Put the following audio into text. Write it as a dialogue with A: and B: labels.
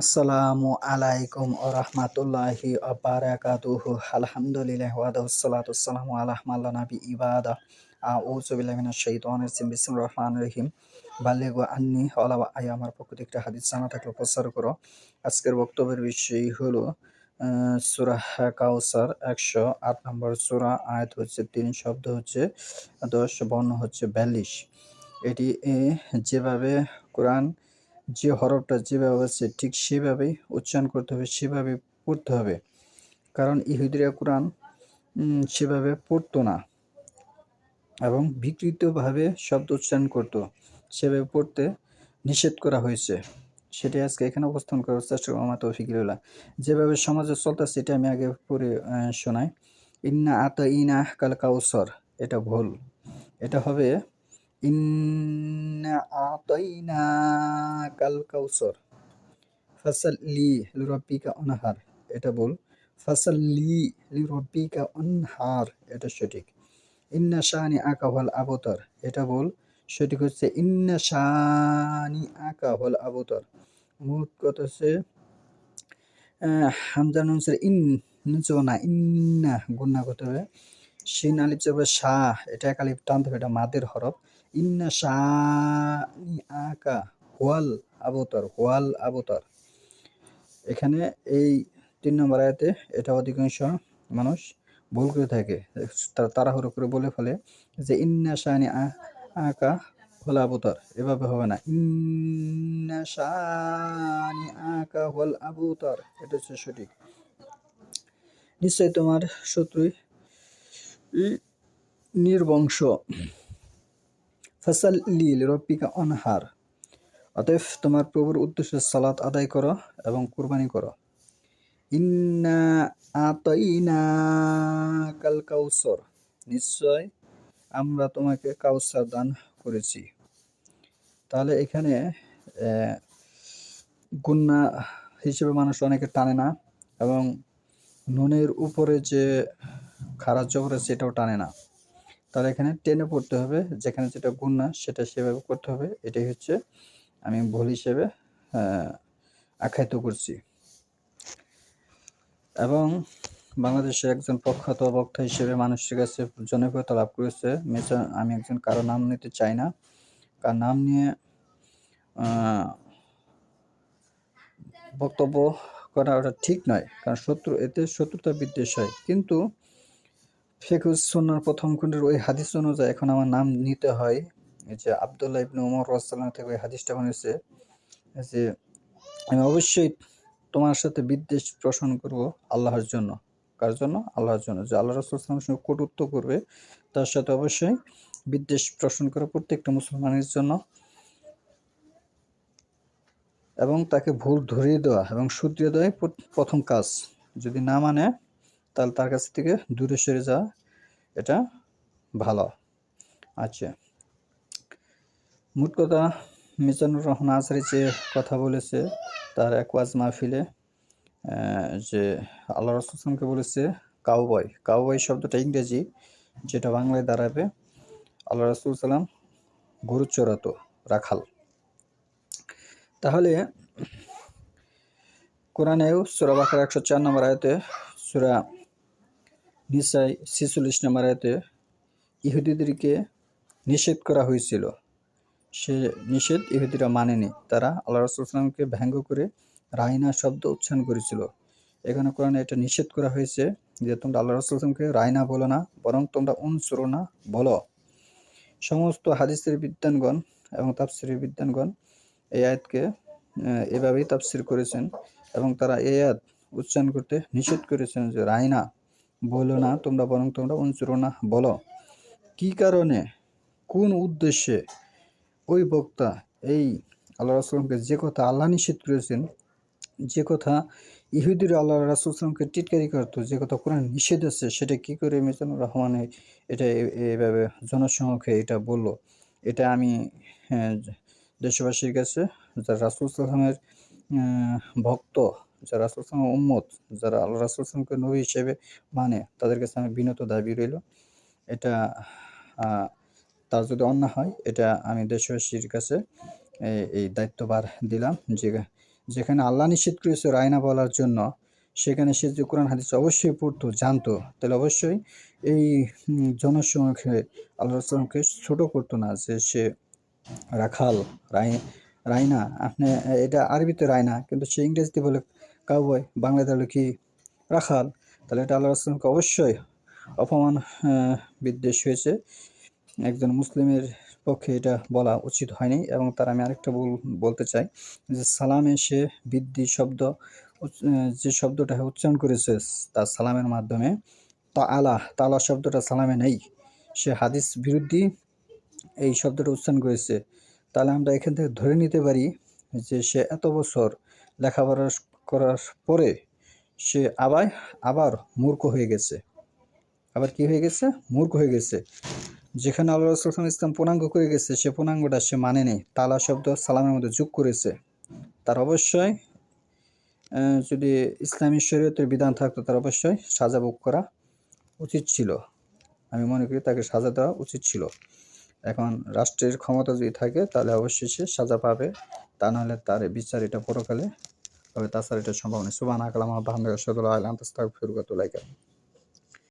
A: আসসালামু আলাইকুম ও রহমাতুল্লাহি আবারাকাতুহু আলহামদুলিল্লাহ ওয়াদাউসসালাতুসসালামু আলা মাল্লা নাবি ইবাদা আউযু বিল্লাহি মিনাশ শাইতানির রাজিম। বিসমিল্লাহির রহমানির রহিম। বাল্লিগু আন্নি ওয়ালা আমার পক্ষ থেকে একটা হাদিস জানা থাকলে প্রচার করো। আজকের বক্তব্যের বিষয় হলো সুরা কাউসার একশো আট নম্বর সুরা। আয়াত হচ্ছে তিন, শব্দ হচ্ছে দশ, বর্ণ হচ্ছে বিয়াল্লিশ। এটি যেভাবে কোরআন যে হরফটা যেভাবে আছে ঠিক সেভাবেই উচ্চারণ করতে হবে, সেভাবে পড়তে হবে। কারণ ইহুদিরা কোরআন সেভাবে পড়তো না এবং বিকৃতভাবে শব্দ উচ্চারণ করতো। সেভাবে পড়তে নিষেধ করা হয়েছে। সেটি আজকে এখানে উপস্থাপন করার চেষ্টা করব। আমার তৌফিকুল্লাহ যেভাবে সমাজে চলতেছে সেটা আমি আগে পড়ে শোনাই। ইন্না আত ইনা কাল কাউসর, এটা ভুল। এটা হবে ইন্না আতাইনা কাল কাউসর ফাসাল্লি লিরাব্বিকা অনহার এটা বল ফাসাল্লি লিরাব্বিকা অনহার এটা সঠিক। ইন্না শানি আকা হল আবতার এটা বল, সঠিক হচ্ছে ইন্না শানি আকা হল আবতার মূল কথা হচ্ছে হামজা নুনসের ইন নুনসে না ইন্না গুন্না করতে হবে। শিন যাবে শাহ এটা এক আলিফ টানতে হবে এটা মাদের হরফ। ইন্না আকা হোয়াল আবতার হোয়াল আবতার। এখানে এই তিন নম্বর আয়াতে এটা অধিকাংশ মানুষ ভুল করে থাকে। তাড়াহুড়ো করে বলে ফেলে যে ইন্না শানি আকা হল আবতার। এভাবে হবে না। ইন্না শানি আকা হল আবতার। এটা হচ্ছে সঠিক। নিশ্চয় তোমার শত্রুই নির্বংশ। ফসল লিল রব্বিকা অনহার। অতএব তোমার প্রভুর উদ্দেশ্যে সালাত আদায় করো এবং কুরবানি করো। ইন্না আতাইনা কাল কাউসর। নিশ্চয় আমরা তোমাকে কাউসার দান করেছি। তাহলে এখানে গুন্না হিসেবে মানুষ অনেকে টানে না এবং নুনের উপরে যে খারাপ জবর আছে, সেটাও টানে না। তাহলে এখানে টেনে পড়তে হবে, যেখানে যেটা গুন্না সেটা সেভাবে করতে হবে। এটাই হচ্ছে আমি ভুল হিসেবে আখ্যায়িত করছি। এবং বাংলাদেশের একজন প্রখ্যাত বক্তা হিসেবে মানুষের কাছে জনপ্রিয়তা লাভ করেছে। মেজর, আমি একজন কারও নাম নিতে চাই না। কার নাম নিয়ে বক্তব্য করা ওটা ঠিক নয়, কারণ শত্রু, এতে শত্রুতা বিদ্বেষ হয়। কিন্তু ফেকুজ সুন্নার প্রথম খণ্ডের ওই হাদিস অনুযায়ী এখন আমার নাম নিতে হয়। যে আবদুল্লাহ ইবনে উমর রাসাল্লাম থেকে ওই হাদিসটা বানিয়েছে। যে আমি অবশ্যই তোমার সাথে বিদ্বেষ পোষণ করব আল্লাহর জন্য। কার জন্য? আল্লাহর জন্য। যে আল্লাহ রসুল ইসলামের সঙ্গে কটুত্ব করবে, তার সাথে অবশ্যই বিদ্বেষ পোষণ করা প্রত্যেকটা মুসলমানের জন্য এবং তাকে ভুল ধরিয়ে দেওয়া এবং শুধরিয়ে দেওয়াই প্রথম কাজ। যদি না মানে তাহলে তার কাছ থেকে দূরে সরে যাওয়া এটা ভালো। আচ্ছা। মোট কথা মিজানুর রহমান আজহারি যে কথা বলেছে, তার এক ওয়াজ মাহফিলে যে আল্লাহ রসুলকে বলেছে, কাউবয়। কাউবয় শব্দটা ইংরেজি, যেটা বাংলায় দাঁড়াবে, আল্লাহ রসুল সাল্লাম গরু চড়াতো রাখাল। তাহলে কোরআনেও সুরা বাকার একশো চার নম্বর আয়তে সুরা নিসাই ছিচল্লিশ নম্বর আয়তে ইহুদিদেরকে নিষেধ করা হয়েছিল। সে নিষেধ ইহুদিরা মানেনি। তারা আল্লাহ রসুলামকে ব্যঙ্গ করে রাইনা শব্দ উচ্চারণ করেছিল। এখানে কোরআনে এটা নিষেধ করা হয়েছে যে তোমরা আল্লাহ রসুলামকে রাইনা বলো না, বরং তোমরা উনসুরো না, বলো। সমস্ত হাদিসের বিদ্যানগণ এবং তাফসিরের বিদ্যানগণ এই আয়াতকে এভাবেই তাফসির করেছেন এবং তারা এই আয়াত উচ্চারণ করতে নিষেধ করেছেন যে রাইনা বলো না তোমরা বরং তোমরা না বলো। কি কারণে? কোন উদ্দেশ্যে? ওই বক্তা এই আল্লাহ রাসুলকে যে কথা আল্লাহ নিষেধ করেছেন যে কথা ইহুদিরা আল্লাহ রাসুলকে টিটকারি করতো যে কথা কোরআন নিষেধ আছে সেটা কি করে মিজানুর রহমান এটা এভাবে জনসমক্ষে এটা বলল? এটা আমি হ্যাঁ, দেশবাসীর কাছে রাসুল সাল্লামের ভক্ত যারা রাসুল সাল্লাম উম্মত, যারা আল্লাহ রাসুল সাল্লামকে নবী হিসেবে মানে তাদের কাছে আমি বিনত দাবি রইল। এটা তার যদি অন্যায় হয়, এটা আমি দেশবাসীর কাছে এই- দায়িত্বভার দিলাম যে, যেখানে আল্লাহ নিষেধ করেছে রায়না বলার জন্য, সেখানে সে যে কোরআন হাদিস অবশ্যই পড়তো, জানতো, তাহলে অবশ্যই এই জনসমক্ষে আল্লাহ রসুলকে ছোট করতো না যে সে রাখাল রাই রায়না, আপনি, এটা আরবিতে রায়না, কিন্তু সে ইংরেজিতে বলে কাউবয় বাংলাতে হলো কি রাখাল? তাহলে এটা আল্লাহ রসুলকে অবশ্যই অপমান বিদ্বেষ হয়েছে। একজন মুসলিমের পক্ষে এটা বলা উচিত হয়নি এবং তার আমি আরেকটা বলতে চাই, যে সালামে সে বৃদ্ধি শব্দ যে শব্দটা উচ্চারণ করেছে তার সালামের মাধ্যমে, তা আলা তালা শব্দটা সালামে নেই। সে হাদিস বিরুদ্ধী এই শব্দটা উচ্চারণ করেছে। তাহলে আমরা এখান থেকে ধরে নিতে পারি যে সে এত বছর লেখাপড়া করার পরে সে আবার আবার মূর্খ হয়ে গেছে। আবার কি হয়ে গেছে? মূর্খ হয়ে গেছে। যেখানে আল্লাহ রসুল ইসলাম পূর্ণাঙ্গ করে গেছে, সে পূর্ণাঙ্গটা সে মানেনি তালা শব্দ সালামের মধ্যে যোগ করেছে। তার অবশ্যই যদি ইসলামী শরীয়তের বিধান থাকতো, তার অবশ্যই সাজা ভোগ করা উচিত ছিল। আমি মনে করি তাকে সাজা দেওয়া উচিত ছিল। এখন রাষ্ট্রের ক্ষমতা যদি থাকে, তাহলে অবশ্যই সে সাজা পাবে। তা নাহলে তার বিচার এটা পরকালে তবে তাছাড়া এটা সম্ভব নয়। সুবান আকলাম আহমদ আহমদ রসদুল্লাহ আলহাম তাস্তাক ফিরুকাতুল্লাহ